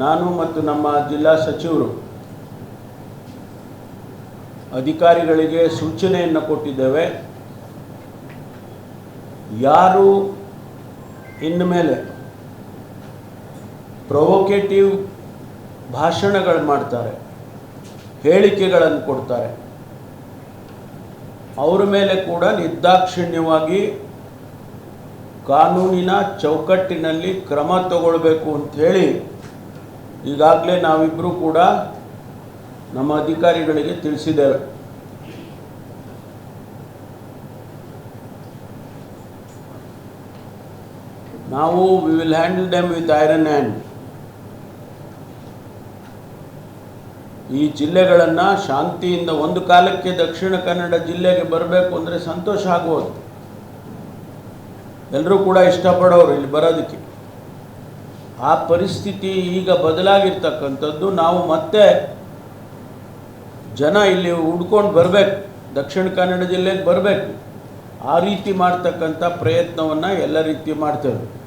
ನಾನು ಮತ್ತು ನಮ್ಮ ಜಿಲ್ಲಾ ಸಚಿವರು ಅಧಿಕಾರಿಗಳಿಗೆ ಸೂಚನೆಯನ್ನು ಕೊಟ್ಟಿದ್ದೇವೆ. ಯಾರು ಇನ್ನು ಮೇಲೆ ಪ್ರೊವೊಕೇಟಿವ್ ಭಾಷಣಗಳು ಮಾಡ್ತಾರೆ ಹೇಳಿಕೆಗಳನ್ನು ಕೊಡ್ತಾರೆ, ಅವರ ಮೇಲೆ ಕೂಡ ನಿರ್ದಾಕ್ಷಿಣ್ಯವಾಗಿ ಕಾನೂನಿನ ಚೌಕಟ್ಟಿನಲ್ಲಿ ಕ್ರಮ ತಗೊಳ್ಬೇಕು ಅಂಥೇಳಿ ಈಗಾಗಲೇ ನಾವಿಬ್ಬರೂ ಕೂಡ ನಮ್ಮ ಅಧಿಕಾರಿಗಳಿಗೆ ತಿಳಿಸಿದ್ದೇವೆ. ನಾವು we will handle them with iron hand ಈ ಜಿಲ್ಲೆಗಳನ್ನು ಶಾಂತಿಯಿಂದ ಒಂದು ಕಾಲಕ್ಕೆ ದಕ್ಷಿಣ ಕನ್ನಡ ಜಿಲ್ಲೆಗೆ ಬರಬೇಕು ಅಂದರೆ ಸಂತೋಷ ಆಗ್ಬೋದು ಎಲ್ಲರೂ ಕೂಡ ಇಷ್ಟಪಡೋರು ಇಲ್ಲಿ ಬರೋದಕ್ಕೆ. ಆ ಪರಿಸ್ಥಿತಿ ಈಗ ಬದಲಾಗಿರ್ತಕ್ಕಂಥದ್ದು. ನಾವು ಮತ್ತೆ ಜನ ಇಲ್ಲಿ ಹುಡ್ಕೊಂಡು ಬರಬೇಕು. ದಕ್ಷಿಣ ಕನ್ನಡ ಜಿಲ್ಲೆಗೆ ಬರಬೇಕು. ಆ ರೀತಿ ಮಾಡ್ತಕ್ಕಂಥ ಪ್ರಯತ್ನವನ್ನು ಎಲ್ಲ ರೀತಿ ಮಾಡ್ತೇವೆ.